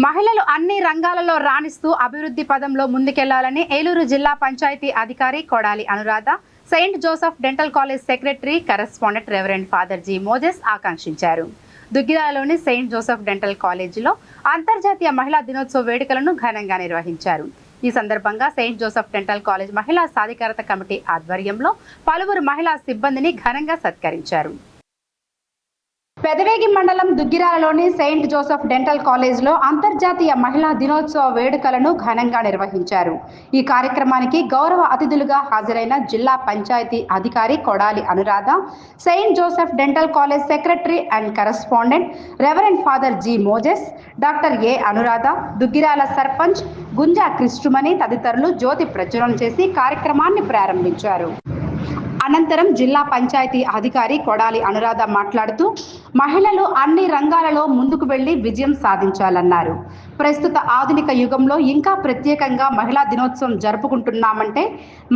మహిళలు అన్ని రంగాలలో రాణిస్తూ అభివృద్ధి పదంలో ముందుకెళ్ళాలని ఏలూరు జిల్లా పంచాయతీ అధికారి Kodali Anuradha Saint Joseph dental college secretary correspondent reverend father G Moses ఆకాంక్షించారు. దుగ్గిరాలలోని సెయింట్ జోసెఫ్ డెంటల్ కాలేజీలో అంతర్జాతీయ మహిళా దినోత్సవ వేడుకలను ఘనంగా నిర్వహించారు. ఈ సందర్భంగా సెయింట్ జోసెఫ్ డెంటల్ కాలేజ్ మహిళా సాధికారత కమిటీ ఆధ్వర్యంలో పలువురు మహిళా సిబ్బందిని ఘనంగా సత్కరించారు. పెదవేగి మండలం దుగ్గిరాలలోని సెయింట్ జోసెఫ్ డెంటల్ కాలేజ్లో అంతర్జాతీయ మహిళా దినోత్సవ వేడుకలను ఘనంగా నిర్వహించారు. ఈ కార్యక్రమానికి గౌరవ అతిథులుగా హాజరైన జిల్లా పంచాయతీ అధికారి Kodali Anuradha Saint Joseph dental college secretary and correspondent reverend father G Moses doctor A Anuradha Duggirala sarpanch Gunja Krishnamani తదితరులు జ్యోతి ప్రచురణ చేసి కార్యక్రమాన్ని ప్రారంభించారు. అనంతరం జిల్లా పంచాయతీ అధికారి కొడాలి అనురాధ మాట్లాడుతూ మహిళలు అన్ని రంగాలలో ముందుకు వెళ్ళి విజయం సాధించాలన్నారు. ప్రస్తుత ఆధునిక యుగంలో ఇంకా ప్రత్యేకంగా మహిళా దినోత్సవం జరుపుకుంటున్నామంటే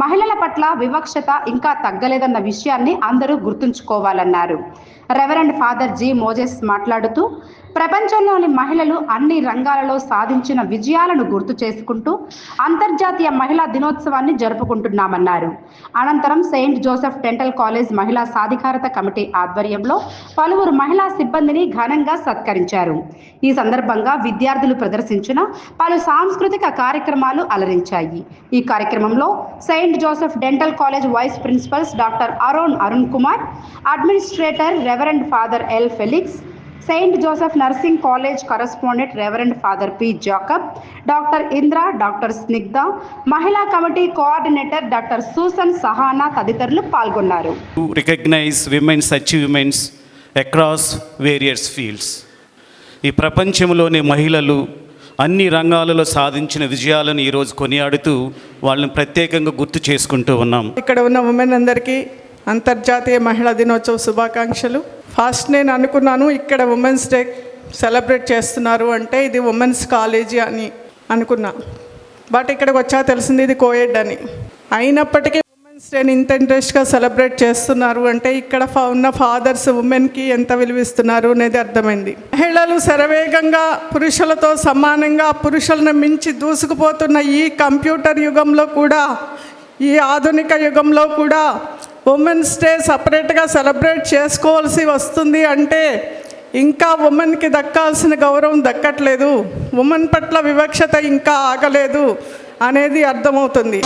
మహిళల పట్ల వివక్షత ఇంకా తగ్గలేదన్న విషయాన్ని అందరూ గుర్తుంచుకోవాలన్నారు. రెవరెండ్ ఫాదర్ జి మోజెస్ మాట్లాడుతూ ప్రపంచంలోని మహిళలు అన్ని రంగాలలో సాధించిన విజయాలను గుర్తు చేసుకుంటూ అంతర్జాతీయ మహిళా దినోత్సవాన్ని జరుపుకుంటున్నామన్నారు. అనంతరం సెయింట్ జోసెఫ్ డెంటల్ కాలేజ్ మహిళా సాధికారత కమిటీ ఆధ్వర్యంలో పలువురు మహిళా సిబ్బందిని ఘనంగా సత్కరించారు. ఈ సందర్భంగా విద్యార్థులు ప్రదర్శించిన పలు సాంస్కృతిక కార్యక్రమాలు అలరించాయి. ఈ కార్యక్రమంలో Saint Joseph dental college vice principals doctor Arun Arun Kumar administrator reverend father L Felix Saint Joseph nursing college correspondent reverend father P Jacob doctor Indra doctor Snigdha మహిళా committee coordinator doctor Susan Sahana తదితరులు పాల్గొన్నారు. To recognize women's achievements across various fields. ఈ ప్రపంచంలోని మహిళలు అన్ని రంగాలలో సాధించిన విజయాలను ఈరోజు కొనియాడుతూ వాళ్ళని ప్రత్యేకంగా గుర్తు చేసుకుంటూ ఉన్నాం. ఇక్కడ ఉన్న ఉమెన్ అందరికీ అంతర్జాతీయ మహిళా దినోత్సవ శుభాకాంక్షలు. ఫస్ట్ నేను అనుకున్నాను ఇక్కడ ఉమెన్స్ డే సెలబ్రేట్ చేస్తున్నారు అంటే ఇది ఉమెన్స్ కాలేజీ అని అనుకున్నా. బట్ ఇక్కడికి వచ్చా తెలిసింది ఇది కోయెడ్ అని. అయినప్పటికీ ఉమెన్స్ డేని ఇంత ఇంట్రెస్ట్గా సెలబ్రేట్ చేస్తున్నారు అంటే ఇక్కడ ఫా- ఉన్న ఫాదర్స్ ఉమెన్కి ఎంత విలువిస్తున్నారు అనేది అర్థమైంది. మహిళలు శరవేగంగా పురుషులతో సమానంగా పురుషులను మించి దూసుకుపోతున్న ఈ కంప్యూటర్ యుగంలో కూడా ఈ ఆధునిక యుగంలో కూడా ఉమెన్స్ డే సపరేట్గా సెలబ్రేట్ చేసుకోవాల్సి వస్తుంది అంటే ఇంకా ఉమెన్కి దక్కాల్సిన గౌరవం దక్కట్లేదు. ఉమెన్ పట్ల వివక్షత ఇంకా ఆగలేదు అనేది అర్థమవుతుంది.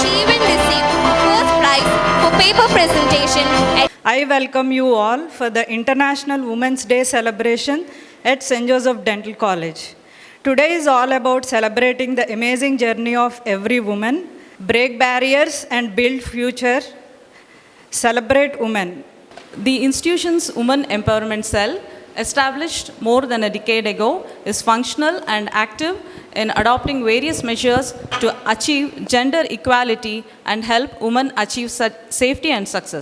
I welcome you all for the international women's day celebration at Saint Joseph dental college today is all about celebrating the amazing journey of every women break barriers and build future celebrate women. The institution's Women Empowerment Cell, established more than a decade ago, is functional and active in adopting various measures to achieve gender equality and help women achieve safety and success.